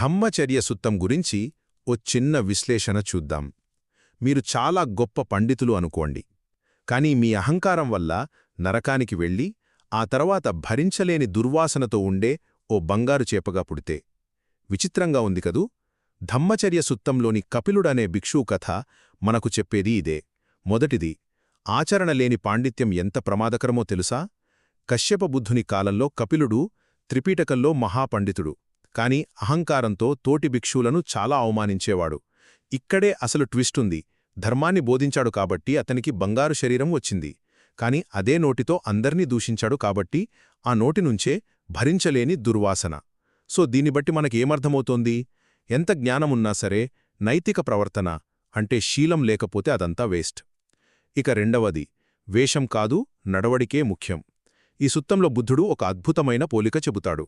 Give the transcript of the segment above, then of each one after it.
ధమ్మచర్య సుత్తం గురించి ఓ చిన్న విశ్లేషణ చూద్దాం. మీరు చాలా గొప్ప పండితులు అనుకోండి. కాని మీ అహంకారం వల్ల నరకానికి వెళ్ళి ఆ తర్వాత భరించలేని దుర్వాసనతో ఉండే ఓ బంగారు చేపగా పుడితే. విచిత్రంగా ఉంది కదూ? ధమ్మచర్య సుత్తంలోని కపిలుడనే భిక్షువు కథ మనకు చెప్పేది ఇదే. మొదటిది ఆచరణ లేని పాండిత్యం ఎంత ప్రమాదకరమో తెలుసా? కశ్యపబుద్ధుని కాలంలో కపిలుడు త్రిపీటకంలో మహాపండితుడు. కాని అహంకారంతో తోటి భిక్షువులను చాలా అవమానించేవాడు. ఇక్కడే అసలు ట్విస్టుంది ధర్మాన్ని బోధించాడు కాబట్టి అతనికి బంగారు శరీరం వచ్చింది. కాని అదే నోటితో అందర్నీ దూషించాడు కాబట్టి ఆ నోటినుంచే భరించలేని దుర్వాసన. సో దీన్ని బట్టి మనకేమర్థమవుతోంది? ఎంత జ్ఞానమున్నా సరే నైతిక ప్రవర్తన అంటే శీలం లేకపోతే అదంతా వేస్ట్. ఇక రెండవది వేషం కాదు నడవడికే ముఖ్యం. ఈ సుత్తంలో బుద్ధుడు ఒక అద్భుతమైన పోలిక చెబుతాడు.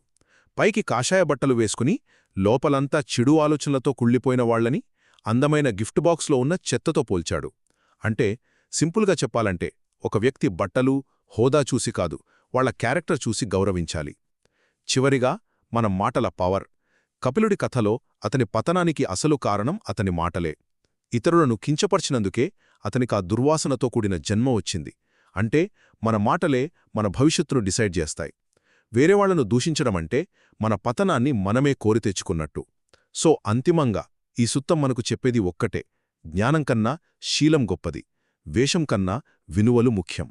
పైకి కాషాయ బట్టలు వేసుకుని లోపలంతా చెడు ఆలోచనలతో కుళ్ళిపోయిన వాళ్ళని అందమైన గిఫ్ట్ బాక్స్లో ఉన్న చెత్తతో పోల్చాడు. అంటే సింపుల్గా చెప్పాలంటే ఒక వ్యక్తి బట్టలు హోదా చూసి కాదు వాళ్ళ క్యారెక్టర్ చూసి గౌరవించాలి. చివరిగా మన మాటల పవర్. కపిలుడి కథలో అతని పతనానికి అసలు కారణం అతని మాటలే. ఇతరులను కించపర్చినందుకే అతనికా దుర్వాసనతో కూడిన జన్మ వచ్చింది. అంటే మన మాటలే మన భవిష్యత్తును డిసైడ్ చేస్తాయి. వేరేవాళ్ళను దూషించడమంటే మన పతనాన్ని మనమే కోరి తెచ్చుకున్నట్టు. సో అంతిమంగా ఈ సుత్తం మనకు చెప్పేది ఒక్కటే. జ్ఞానం కన్నా శీలం గొప్పది. వేషం కన్నా వినువలు ముఖ్యం.